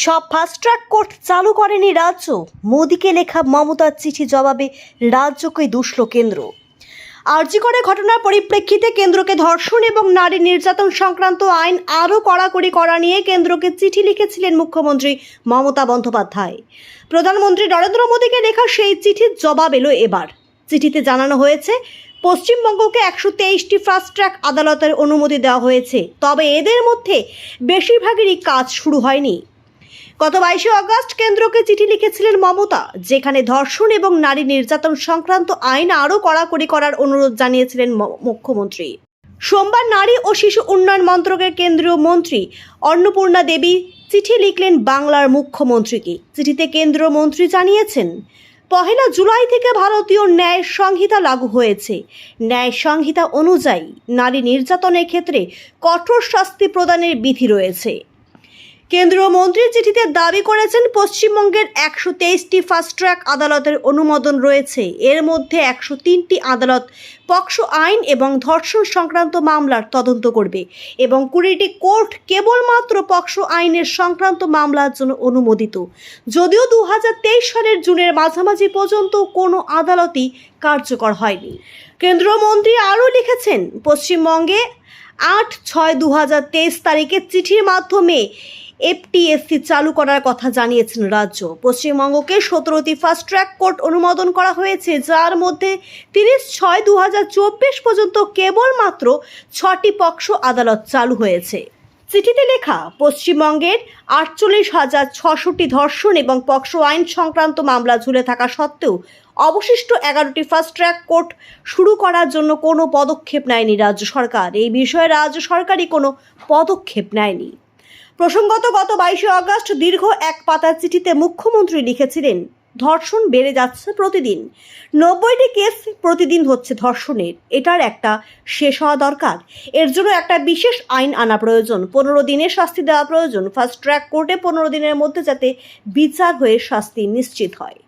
সব fast track court চালু করেনি রাজ্য। মোদীকে লেখা মমতার চিঠি জবাবে রাজ্যকে দুষল কেন্দ্র। আর্জি করে ঘটনার পরিপ্রেক্ষিতে কেন্দ্রকে ধর্ষণ এবং নারী নির্যাতন সংক্রান্ত আইন আরও কড়াকড়ি করা নিয়ে কেন্দ্রকে চিঠি লিখেছিলেন মুখ্যমন্ত্রী মমতা বন্দ্যোপাধ্যায়। প্রধানমন্ত্রী নরেন্দ্র মোদীকে লেখা সেই চিঠির জবাব এলো এবার। চিঠিতে জানানো হয়েছে, পশ্চিমবঙ্গকে একশো তেইশটি ফাস্ট ট্র্যাক আদালতের অনুমতি দেওয়া হয়েছে, তবে এদের মধ্যে বেশিরভাগেরই কাজ শুরু হয়নি। গত বাইশে অগস্ট কেন্দ্রকে চিঠি লিখেছিলেন মমতা, যেখানে ধর্ষণ এবং নারী নির্যাতন সংক্রান্ত আইন আরও কড়াকড়ি করার অনুরোধ জানিয়েছিলেন মুখ্যমন্ত্রী। সোমবার নারী ও শিশু উন্নয়ন মন্ত্রকের কেন্দ্রীয় মন্ত্রী অন্নপূর্ণা দেবী চিঠি লিখলেন বাংলার মুখ্যমন্ত্রীকে। চিঠিতে কেন্দ্রীয় মন্ত্রী জানিয়েছেন, পহেলা জুলাই থেকে ভারতীয় ন্যায় সংহিতা লাগু হয়েছে। ন্যায় সংহিতা অনুযায়ী নারী নির্যাতনের ক্ষেত্রে কঠোর শাস্তি প্রদানের বিধি রয়েছে। কেন্দ্রীয় মন্ত্রী চিঠিতে দাবি করেছেন, পশ্চিমবঙ্গের একশো তেইশটি ফাস্ট ট্র্যাক আদালতের অনুমোদন রয়েছে। এর মধ্যে একশো তিনটি আদালত পক্সো আইন এবং ধর্ষণ সংক্রান্ত মামলার তদন্ত করবে এবং কুড়িটি কোর্ট কেবলমাত্র পক্সো আইনের সংক্রান্ত মামলার জন্য অনুমোদিত। যদিও দু হাজার তেইশ সালের জুনের মাঝামাঝি পর্যন্ত কোনো আদালতই কার্যকর হয়নি। কেন্দ্রীয় মন্ত্রী আরও লিখেছেন, পশ্চিমবঙ্গে আট ছয় দু তারিখে চিঠির মাধ্যমে এফটিএসসি চালু করার কথা জানিয়েছেন রাজ্য। পশ্চিমবঙ্গকে সতেরোটি ফাস্ট ট্র্যাক কোর্ট অনুমোদন করা হয়েছে, যার মধ্যে তিরিশ ছয় দু পর্যন্ত কেবলমাত্র ছটি পক্ষ আদালত চালু হয়েছে। চিঠিতে লেখা, পশ্চিমবঙ্গের আটচল্লিশ হাজার ছশোটি ধর্ষণ এবং পক্সো আইন সংক্রান্ত মামলা ঝুলে থাকা সত্ত্বেও অবশিষ্ট এগারোটি ফাস্ট ট্র্যাক কোর্ট শুরু করার জন্য কোনো পদক্ষেপ নেয়নি রাজ্য সরকার। এই বিষয়ে রাজ্য সরকারই কোনো পদক্ষেপ নেয়নি। প্রসঙ্গত, গত বাইশে আগস্ট দীর্ঘ এক পাতার চিঠিতে মুখ্যমন্ত্রী লিখেছিলেন, ধর্ষণ বেড়ে যাচ্ছে প্রতিদিন। নব্বইটি কেস প্রতিদিন হচ্ছে ধর্ষণের। এটার একটা শেষ হওয়া দরকার। এর জন্য একটা বিশেষ আইন আনা প্রয়োজন। পনেরো দিনের শাস্তি দেওয়া প্রয়োজন। ফার্স্ট ট্র্যাক কোর্টে পনেরো দিনের মধ্যে যাতে বিচার হয়ে শাস্তি নিশ্চিত হয়।